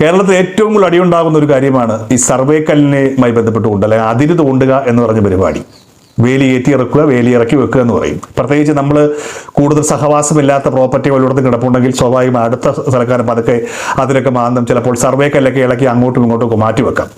കേരളത്തിൽ ഏറ്റവും കൂടുതൽ അടിയുണ്ടാകുന്ന ഒരു കാര്യമാണ് ഈ സർവേ കല്ലിനുമായി ബന്ധപ്പെട്ടുകൊണ്ട് അല്ലെങ്കിൽ അതിര് തോണ്ടുക എന്ന് പറഞ്ഞ പരിപാടി. വേലി ഏറ്റി ഇറക്കുക വേലി ഇറക്കി വെക്കുക എന്ന് പറയും. പ്രത്യേകിച്ച് നമ്മൾ കൂടുതൽ സഹവാസമില്ലാത്ത പ്രോപ്പർട്ടി വല്ലയിടത്തും കിടപ്പുണ്ടെങ്കിൽ സ്വാഭാവികം അടുത്ത സ്ഥലക്കാരൻ പതുക്കെ അതിലൊക്കെ മാന്തം. ചിലപ്പോൾ സർവേ കല്ലൊക്കെ ഇളക്കി അങ്ങോട്ടും ഇങ്ങോട്ടും മാറ്റി വെക്കാം.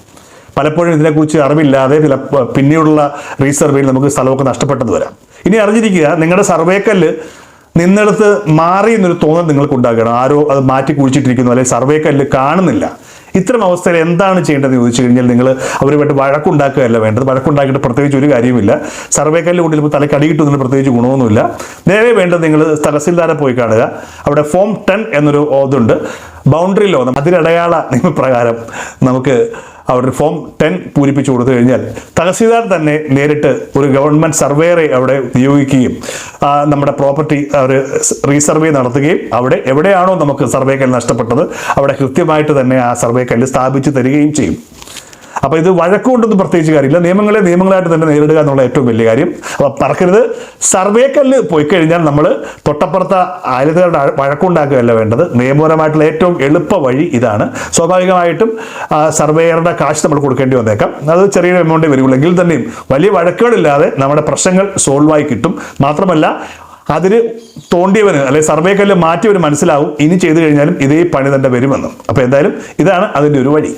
പലപ്പോഴും ഇതിനെക്കുറിച്ച് അറിവില്ലാതെ ചില പിന്നീടുള്ള റീസർവേയിൽ നമുക്ക് സ്ഥലമൊക്കെ നഷ്ടപ്പെട്ടത് വരാം. ഇനി അറിഞ്ഞിരിക്കുക നിങ്ങളുടെ സർവേക്കല്ല് കല്ല് നിന്നിടത്ത് മാറി എന്നൊരു തോന്നൽ നിങ്ങൾക്ക് ഉണ്ടാക്കണം ആരോ അത് മാറ്റി കുഴിച്ചിട്ടിരിക്കുന്നു അല്ലെങ്കിൽ സർവേ കല്ല് കാണുന്നില്ല. ഇത്തരം അവസ്ഥയിൽ എന്താണ് ചെയ്യേണ്ടതെന്ന് ചോദിച്ചു കഴിഞ്ഞാൽ നിങ്ങൾ അവരുമായിട്ട് വഴക്കുണ്ടാക്കുകയല്ല വേണ്ടത്. വഴക്കുണ്ടാക്കിയിട്ട് പ്രത്യേകിച്ച് ഒരു കാര്യമില്ല സർവേ കല്ല് കൊണ്ട് ചിലപ്പോൾ തലയ്ക്ക് പ്രത്യേകിച്ച് ഗുണമൊന്നുമില്ല. നേരെ വേണ്ടത് നിങ്ങൾ തഹസിൽദാരെ പോയി കാണുക. അവിടെ ഫോം ടെൻ എന്നൊരു ഓതുണ്ട് ബൗണ്ടറി ലോ അതിരടയാള നിയമപ്രകാരം നമുക്ക് അവിടെ ഫോം ടെൻ പൂരിപ്പിച്ചു കൊടുത്തു കഴിഞ്ഞാൽ തഹസീൽദാർ തന്നെ നേരിട്ട് ഒരു ഗവൺമെന്റ് സർവേറെ അവിടെ നിയോഗിക്കുകയും നമ്മുടെ പ്രോപ്പർട്ടി അവർ റീസർവേ നടത്തുകയും അവിടെ എവിടെയാണോ നമുക്ക് സർവേ കല്ല് നഷ്ടപ്പെട്ടത് അവിടെ കൃത്യമായിട്ട് തന്നെ ആ സർവേ കല്ല് സ്ഥാപിച്ചു തരികയും ചെയ്യും. അപ്പൊ ഇത് വഴക്കുകൊണ്ടൊന്നും പ്രത്യേകിച്ച് കാര്യമില്ല. നിയമങ്ങളെ നിയമങ്ങളായിട്ട് തന്നെ നേരിടുക എന്നുള്ള ഏറ്റവും വലിയ കാര്യം. അപ്പൊ പറക്കരുത്. സർവേക്കല്ല് കല്ല് പോയി കഴിഞ്ഞാൽ നമ്മൾ തൊട്ടപ്പുറത്ത അയലത്തുകാരുടെ വഴക്കുണ്ടാക്കുകയല്ല വേണ്ടത്. നിയമപരമായിട്ടുള്ള ഏറ്റവും എളുപ്പ വഴി ഇതാണ്. സ്വാഭാവികമായിട്ടും സർവേയറുടെ കാശ് നമ്മൾ കൊടുക്കേണ്ടി വന്നേക്കാം. അത് ചെറിയൊരു എമൗണ്ടേ വരുള്ളെങ്കിൽ തന്നെയും വലിയ വഴക്കുകളില്ലാതെ നമ്മുടെ പ്രശ്നങ്ങൾ സോൾവായി കിട്ടും. മാത്രമല്ല അതിന് തോണ്ടിയവന് അല്ലെങ്കിൽ സർവേക്കല്ല് കല്ല് മാറ്റിയവന് മനസ്സിലാവും. ഇനി ചെയ്തു കഴിഞ്ഞാലും ഇതേ പണി തന്നെ വരുമെന്നും. അപ്പോൾ എന്തായാലും ഇതാണ് അതിന്റെ ഒരു വഴി.